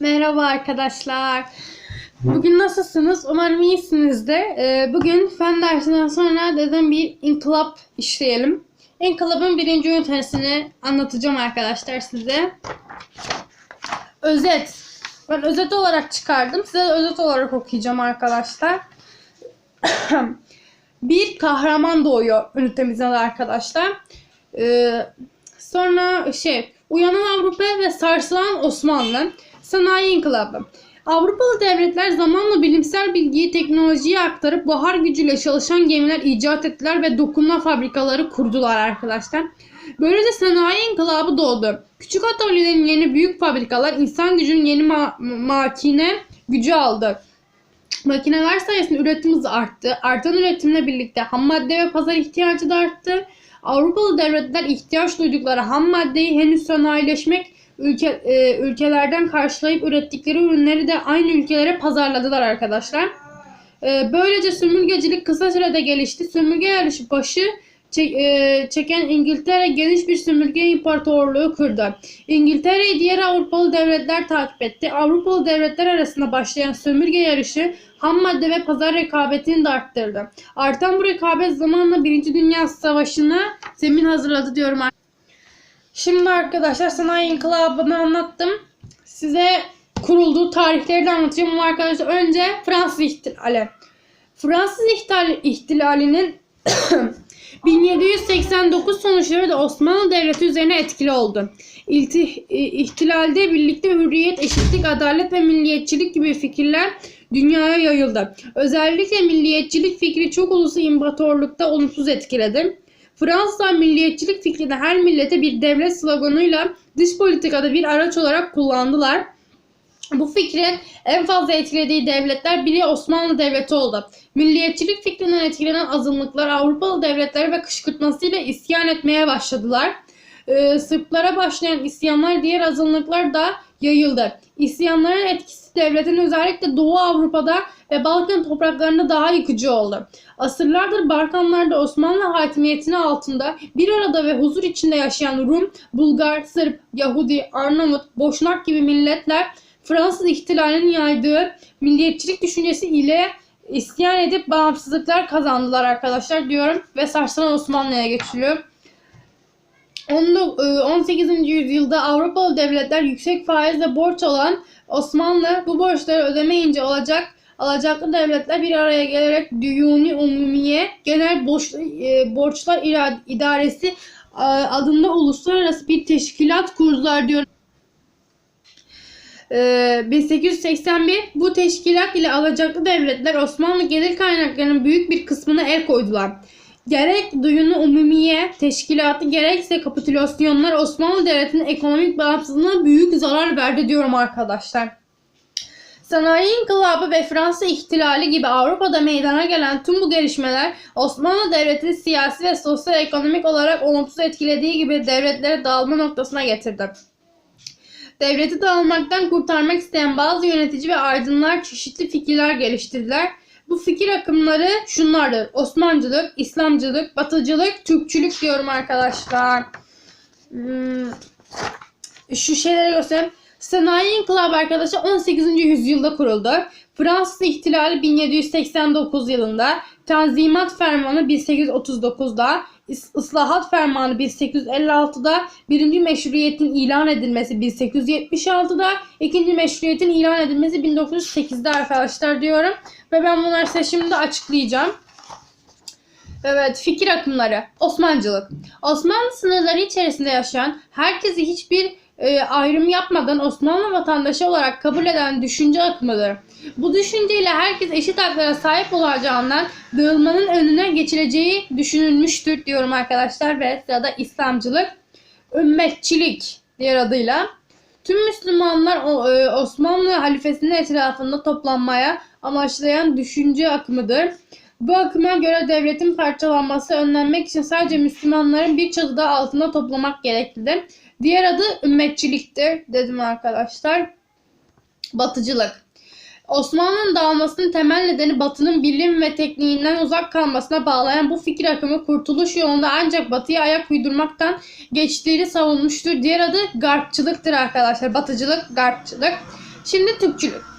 Merhaba arkadaşlar. Bugün nasılsınız? Umarım iyisinizdir. Ee, bugün fen dersinden sonra dedim bir inkılap işleyelim. İnkılabın birinci ünitesini anlatacağım arkadaşlar size. Özet. Ben özet olarak çıkardım. Size özet olarak okuyacağım arkadaşlar. bir kahraman doğuyor ünitemizde de arkadaşlar. Ee, sonra şey uyanan Avrupa ve sarsılan Osmanlı sanayi inkılabı. Avrupalı devletler zamanla bilimsel bilgiyi teknolojiye aktarıp buhar gücüyle çalışan gemiler icat ettiler ve dokunma fabrikaları kurdular arkadaşlar. Böylece sanayi inkılabı doğdu. Küçük atölyelerin yeni büyük fabrikalar insan gücünün yeni ma- makine gücü aldı. Makineler sayesinde üretim hızı arttı. Artan üretimle birlikte ham madde ve pazar ihtiyacı da arttı. Avrupalı devletler ihtiyaç duydukları ham maddeyi henüz sanayileşmek ülke, e, ülkelerden karşılayıp ürettikleri ürünleri de aynı ülkelere pazarladılar arkadaşlar. E, böylece sömürgecilik kısa sürede gelişti. Sömürge yarışı başı çe- e, çeken İngiltere geniş bir sömürge imparatorluğu kurdu. İngiltere'yi diğer Avrupalı devletler takip etti. Avrupalı devletler arasında başlayan sömürge yarışı ham madde ve pazar rekabetini de arttırdı. Artan bu rekabet zamanla Birinci Dünya Savaşı'na zemin hazırladı diyorum. Şimdi arkadaşlar sanayi inkılabını anlattım. Size kurulduğu tarihleri de anlatacağım arkadaşlar önce Fransız ihtilali. Fransız ihtilali, ihtilalinin 1789 sonuçları da Osmanlı Devleti üzerine etkili oldu. İlti, ihtilalde birlikte hürriyet, eşitlik, adalet ve milliyetçilik gibi fikirler dünyaya yayıldı. Özellikle milliyetçilik fikri çok uluslu imparatorlukta olumsuz etkiledi. Fransızlar milliyetçilik fikrini her millete bir devlet sloganıyla dış politikada bir araç olarak kullandılar. Bu fikrin en fazla etkilediği devletler biri Osmanlı Devleti oldu. Milliyetçilik fikrinden etkilenen azınlıklar Avrupalı devletleri ve kışkırtmasıyla isyan etmeye başladılar. Ee, Sırplara başlayan isyanlar diğer azınlıklar da yayıldı. İsyanların etkisi devletin özellikle Doğu Avrupa'da ve Balkan topraklarında daha yıkıcı oldu. Asırlardır Balkanlarda Osmanlı hakimiyetinin altında bir arada ve huzur içinde yaşayan Rum, Bulgar, Sırp, Yahudi, Arnavut, Boşnak gibi milletler Fransız ihtilalinin yaydığı milliyetçilik düşüncesi ile isyan edip bağımsızlıklar kazandılar arkadaşlar diyorum ve sarsılan Osmanlı'ya geçiliyor. 18. yüzyılda Avrupalı devletler yüksek faizle borç alan Osmanlı bu borçları ödemeyince olacak alacaklı devletler bir araya gelerek Düyuni Umumiye Genel Borç, e, Borçlar İdaresi e, adında uluslararası bir teşkilat kurdular diyor. Ee, 1881 bu teşkilat ile alacaklı devletler Osmanlı gelir kaynaklarının büyük bir kısmına el koydular. Gerek Duyunu Umumiye Teşkilatı gerekse kapitülasyonlar Osmanlı Devleti'nin ekonomik bağımsızlığına büyük zarar verdi diyorum arkadaşlar. Sanayi İnkılabı ve Fransa İhtilali gibi Avrupa'da meydana gelen tüm bu gelişmeler Osmanlı Devleti'ni siyasi ve sosyal ekonomik olarak olumsuz etkilediği gibi devletlere dağılma noktasına getirdi. Devleti dağılmaktan kurtarmak isteyen bazı yönetici ve aydınlar çeşitli fikirler geliştirdiler. Bu fikir akımları şunlardır. Osmancılık, İslamcılık, Batıcılık, Türkçülük diyorum arkadaşlar. Hmm, Şu şeyleri göstereyim. Sanayi İnkılabı arkadaşlar 18. yüzyılda kuruldu. Fransız İhtilali 1789 yılında, Tanzimat Fermanı 1839'da, İs- Islahat Fermanı 1856'da, birinci meşruiyetin ilan edilmesi 1876'da, ikinci meşruiyetin ilan edilmesi 1908'de arkadaşlar diyorum. Ve ben bunları size şimdi açıklayacağım. Evet, fikir akımları. Osmancılık. Osmanlı sınırları içerisinde yaşayan, herkesi hiçbir e, ayrım yapmadan Osmanlı vatandaşı olarak kabul eden düşünce akımıdır. Bu düşünceyle herkes eşit haklara sahip olacağından dağılmanın önüne geçileceği düşünülmüştür diyorum arkadaşlar ve sırada İslamcılık, ümmetçilik diğer adıyla. Tüm Müslümanlar e, Osmanlı halifesinin etrafında toplanmaya amaçlayan düşünce akımıdır. Bu akıma göre devletin parçalanması önlenmek için sadece Müslümanların bir çatıda altında toplamak gereklidir. Diğer adı ümmetçiliktir dedim arkadaşlar. Batıcılık. Osmanlı'nın dağılmasının temel nedeni Batı'nın bilim ve tekniğinden uzak kalmasına bağlayan bu fikir akımı kurtuluş yolunda ancak Batı'ya ayak uydurmaktan geçtiğini savunmuştur. Diğer adı Garpçılıktır arkadaşlar. Batıcılık, Garpçılık. Şimdi Türkçülük.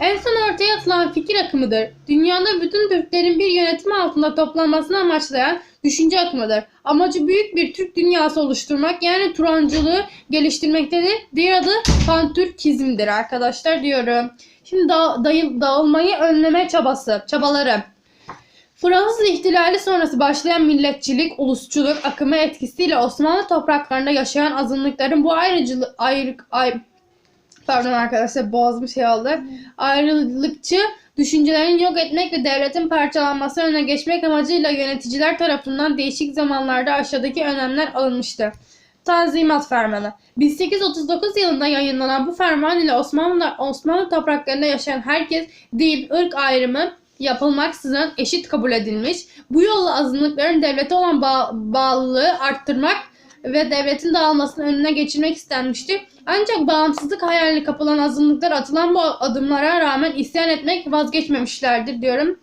En son ortaya atılan fikir akımıdır. Dünyada bütün Türklerin bir yönetim altında toplanmasını amaçlayan düşünce akımıdır. Amacı büyük bir Türk dünyası oluşturmak yani Turancılığı geliştirmektedir. Diğer adı Pantürkizmdir arkadaşlar diyorum. Şimdi da, dayı- dağılmayı önleme çabası, çabaları. Fransız ihtilali sonrası başlayan milletçilik, ulusçuluk akımı etkisiyle Osmanlı topraklarında yaşayan azınlıkların bu ayrıcılık, ayrı, ay, pardon arkadaşlar boğazım şey oldu. Ayrılıkçı düşüncelerin yok etmek ve devletin parçalanması önüne geçmek amacıyla yöneticiler tarafından değişik zamanlarda aşağıdaki önlemler alınmıştı. Tanzimat Fermanı 1839 yılında yayınlanan bu ferman ile Osmanlı, Osmanlı topraklarında yaşayan herkes din, ırk ayrımı yapılmaksızın eşit kabul edilmiş. Bu yolla azınlıkların devlete olan bağ- bağlılığı arttırmak ve devletin dağılmasının önüne geçirmek istenmişti. Ancak bağımsızlık hayalini kapılan azınlıklar atılan bu adımlara rağmen isyan etmek vazgeçmemişlerdir diyorum.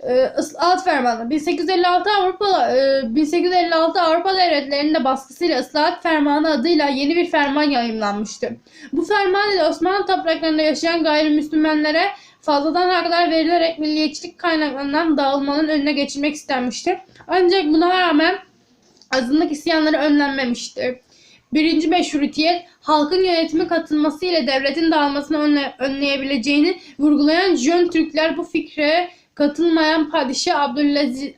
Ee, Islahat Fermanı 1856 Avrupa e, 1856 Avrupa devletlerinin de baskısıyla Islahat Fermanı adıyla yeni bir ferman yayımlanmıştı. Bu ferman ile Osmanlı topraklarında yaşayan gayrimüslimlere fazladan haklar verilerek milliyetçilik kaynaklarından dağılmanın önüne geçilmek istenmişti. Ancak buna rağmen azınlık isyanları önlenmemiştir. Birinci meşrutiyet, halkın yönetime katılması ile devletin dağılmasını önle- önleyebileceğini vurgulayan Jön Türkler bu fikre katılmayan padişah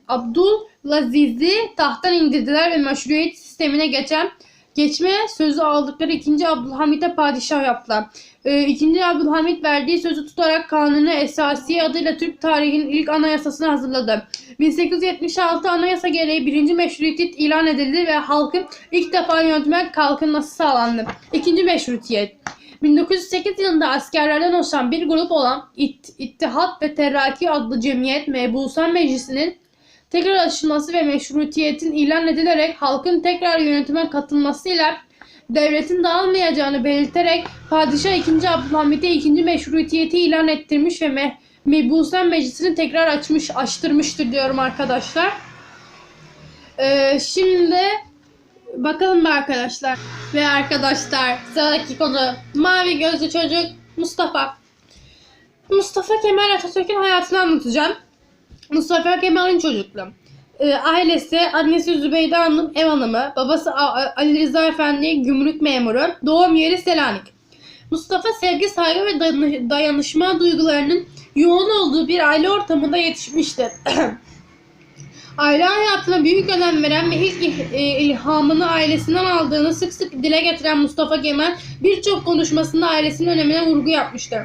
Abdülaziz, tahttan indirdiler ve meşruiyet sistemine geçen geçme sözü aldıkları 2. Abdülhamit'e padişah yaptılar. Ee, 2. Abdülhamit verdiği sözü tutarak Kanunu Esasiye adıyla Türk tarihinin ilk anayasasını hazırladı. 1876 anayasa gereği 1. meşrutiyet ilan edildi ve halkın ilk defa yönetime kalkınması sağlandı. 2. meşrutiyet 1908 yılında askerlerden oluşan bir grup olan İt- İttihat ve Terraki adlı cemiyet Mebusan Meclisi'nin tekrar açılması ve meşrutiyetin ilan edilerek halkın tekrar yönetime katılmasıyla devletin dağılmayacağını belirterek Padişah 2. Abdülhamit'e 2. meşrutiyeti ilan ettirmiş ve me Mebusan Meclisi'ni tekrar açmış, açtırmıştır diyorum arkadaşlar. Ee, şimdi bakalım be arkadaşlar. Ve arkadaşlar sıradaki konu mavi gözlü çocuk Mustafa. Mustafa Kemal Atatürk'ün hayatını anlatacağım. Mustafa Kemal'in çocukluğu. Ee, ailesi annesi Zübeyde Hanım ev hanımı, babası Ali Rıza Efendi gümrük memuru, doğum yeri Selanik. Mustafa sevgi, saygı ve dayanı- dayanışma duygularının yoğun olduğu bir aile ortamında yetişmiştir. Aile hayatına büyük önem veren ve ilk e, ilhamını ailesinden aldığını sık sık dile getiren Mustafa Kemal birçok konuşmasında ailesinin önemine vurgu yapmıştır.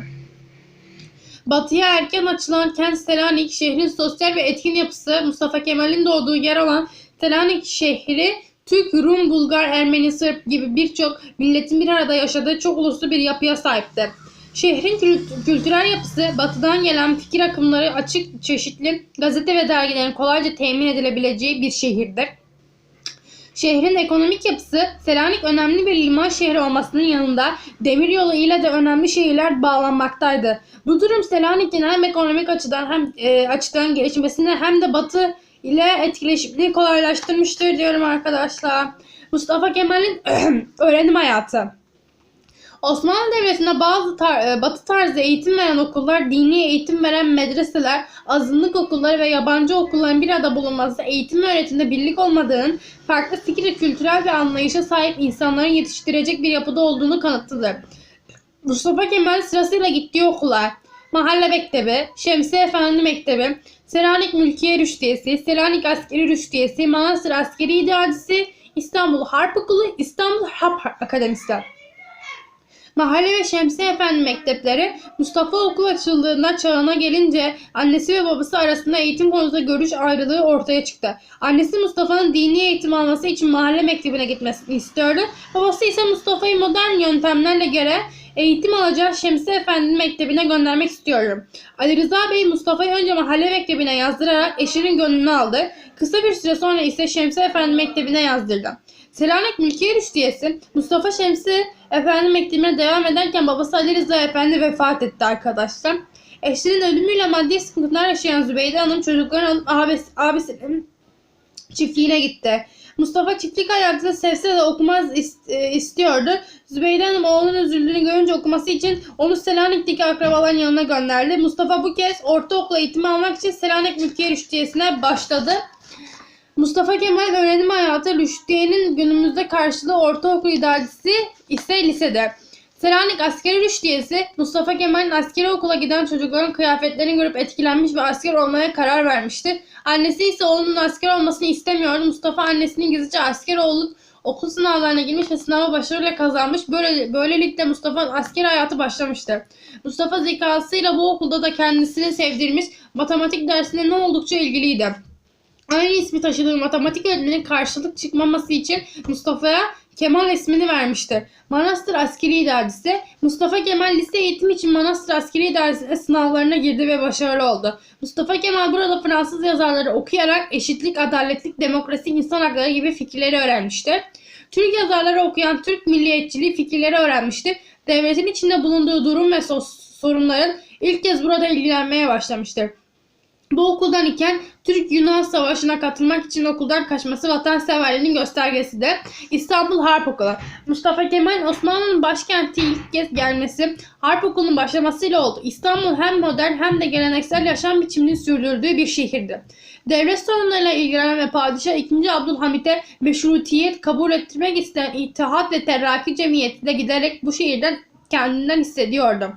Batıya erken açılan kent Selanik şehrin sosyal ve etkin yapısı Mustafa Kemal'in doğduğu yer olan Selanik şehri Türk, Rum, Bulgar, Ermeni, Sırp gibi birçok milletin bir arada yaşadığı çok uluslu bir yapıya sahipti. Şehrin kült- kültürel yapısı batıdan gelen fikir akımları açık, çeşitli gazete ve dergilerin kolayca temin edilebileceği bir şehirdir. Şehrin ekonomik yapısı Selanik önemli bir liman şehri olmasının yanında demiryolu ile de önemli şehirler bağlanmaktaydı. Bu durum Selanik'in hem ekonomik açıdan hem e, açıdan gelişmesini hem de batı ile etkileşimini kolaylaştırmıştır diyorum arkadaşlar. Mustafa Kemal'in öğrenim hayatı. Osmanlı Devleti'nde bazı tar- e, batı tarzı eğitim veren okullar, dini eğitim veren medreseler, azınlık okulları ve yabancı okulların bir arada bulunması eğitim ve öğretimde birlik olmadığının farklı fikir, kültürel ve anlayışa sahip insanların yetiştirecek bir yapıda olduğunu kanıtlıdır. Mustafa Kemal sırasıyla gittiği okullar, Mahalle Mektebi, Şemsi Efendi Mektebi, Selanik Mülkiye Rüştiyesi, Selanik Askeri Rüştiyesi, Manastır Askeri İdaresi, İstanbul Harp Okulu, İstanbul Harp Akademisi. Mahalle ve Şemsi Efendi mektepleri Mustafa okul açıldığında çağına gelince annesi ve babası arasında eğitim konusunda görüş ayrılığı ortaya çıktı. Annesi Mustafa'nın dini eğitim alması için mahalle mektebine gitmesini istiyordu. Babası ise Mustafa'yı modern yöntemlerle göre eğitim alacağı Şemsi Efendi mektebine göndermek istiyorum. Ali Rıza Bey Mustafa'yı önce mahalle mektebine yazdırarak eşinin gönlünü aldı. Kısa bir süre sonra ise Şemsi Efendi mektebine yazdırdı. Selanik Mülkiye Rüştiyesi Mustafa Şemsi Efendi mektebine devam ederken babası Ali Rıza Efendi vefat etti arkadaşlar. Eşinin ölümüyle maddi sıkıntılar yaşayan Zübeyde Hanım çocuklarını alıp abisi, abisinin çiftliğine gitti. Mustafa çiftlik hayatını sevse de okumaz is- e, istiyordu. Zübeyde Hanım oğlunun üzüldüğünü görünce okuması için onu Selanik'teki akrabaların yanına gönderdi. Mustafa bu kez ortaokul eğitimi almak için Selanik Mülkiye Rüştiyesi'ne başladı. Mustafa Kemal öğrenim hayatı Rüştiye'nin günümüzde karşılığı ortaokul idarecisi ise lisede. Selanik Askeri Rüştiyesi Mustafa Kemal'in askeri okula giden çocukların kıyafetlerini görüp etkilenmiş ve asker olmaya karar vermişti. Annesi ise oğlunun asker olmasını istemiyordu. Mustafa annesinin gizlice asker olup okul sınavlarına girmiş ve sınava başarıyla kazanmış. Böyle, böylelikle Mustafa'nın asker hayatı başlamıştı. Mustafa zekasıyla bu okulda da kendisini sevdirmiş. Matematik dersinde ne oldukça ilgiliydi. Aynı ismi taşıdığı matematik öğretmenin karşılık çıkmaması için Mustafa'ya Kemal ismini vermiştir. Manastır Askeri İdaresi Mustafa Kemal lise eğitim için Manastır Askeri İdaresi'ne sınavlarına girdi ve başarılı oldu. Mustafa Kemal burada Fransız yazarları okuyarak eşitlik, adaletlik, demokrasi, insan hakları gibi fikirleri öğrenmiştir. Türk yazarları okuyan Türk milliyetçiliği fikirleri öğrenmiştir. Devletin içinde bulunduğu durum ve sorunların ilk kez burada ilgilenmeye başlamıştır. Bu okuldan iken Türk-Yunan Savaşı'na katılmak için okuldan kaçması vatanseverliğinin göstergesidir. İstanbul Harp Okulu. Mustafa Kemal Osmanlı'nın başkenti ilk kez gelmesi Harp Okulu'nun başlamasıyla oldu. İstanbul hem modern hem de geleneksel yaşam biçimini sürdürdüğü bir şehirdi. Devlet sorunlarıyla ilgilenen ve Padişah 2. Abdülhamit'e meşrutiyet kabul ettirmek isteyen İttihat ve Terrakki Cemiyeti de giderek bu şehirden kendinden hissediyordu.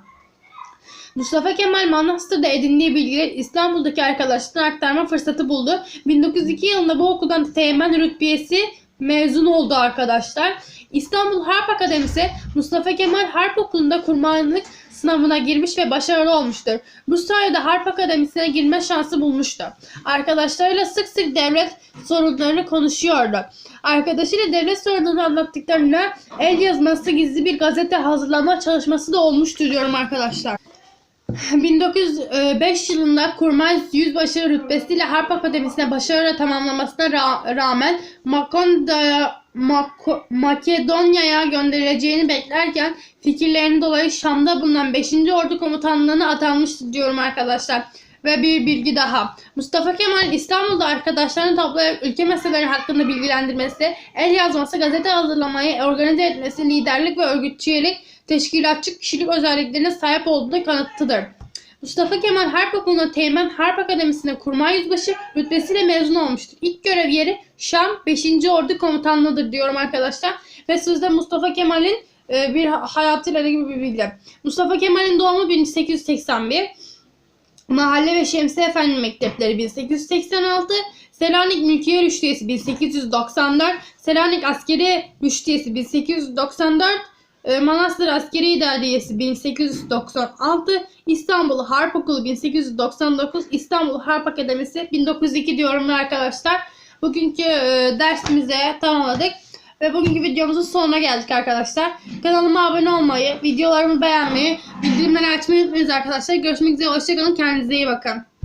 Mustafa Kemal Manastır'da edindiği bilgileri İstanbul'daki arkadaşlarına aktarma fırsatı buldu. 1902 yılında bu okuldan teğmen rütbiyesi mezun oldu arkadaşlar. İstanbul Harp Akademisi Mustafa Kemal Harp Okulu'nda kurmanlık sınavına girmiş ve başarılı olmuştur. Bu sayede Harp Akademisi'ne girme şansı bulmuştu. Arkadaşlarıyla sık sık devlet sorunlarını konuşuyordu. Arkadaşıyla devlet sorunlarını anlattıklarında el yazması gizli bir gazete hazırlama çalışması da olmuştu diyorum arkadaşlar. 1905 yılında Kurmay Yüzbaşı rütbesiyle Harp Akademisi'ne başarıyla tamamlamasına ra- rağmen Makonda- Mako- Makedonya'ya gönderileceğini beklerken fikirlerinin dolayı Şam'da bulunan 5. Ordu Komutanlığı'na atanmıştı diyorum arkadaşlar. Ve bir bilgi daha. Mustafa Kemal İstanbul'da arkadaşlarını toplayarak ülke meseleleri hakkında bilgilendirmesi, el yazması, gazete hazırlamayı organize etmesi, liderlik ve örgütçülük, teşkilatçı kişilik özelliklerine sahip olduğunu kanıtlıdır. Mustafa Kemal Harp Okulu'na Teğmen Harp Akademisi'ne kurmay yüzbaşı rütbesiyle mezun olmuştur. İlk görev yeri Şam 5. Ordu Komutanlığı'dır diyorum arkadaşlar. Ve sizde Mustafa Kemal'in e, bir hayatıyla ilgili bir bilgi. Mustafa Kemal'in doğumu 1881. Mahalle ve Şemsiye Efendi Mektepleri 1886, Selanik Mülkiye Rüştiyesi 1894, Selanik Askeri Rüştiyesi 1894, e, Manastır Askeri İdariyesi 1896, İstanbul Harp Okulu 1899, İstanbul Harp Akademisi 1902 diyorum arkadaşlar. Bugünkü e, dersimize tamamladık. Ve bugünkü videomuzun sonuna geldik arkadaşlar. Kanalıma abone olmayı, videolarımı beğenmeyi, bildirimleri açmayı unutmayınız arkadaşlar. Görüşmek üzere, hoşçakalın, kendinize iyi bakın.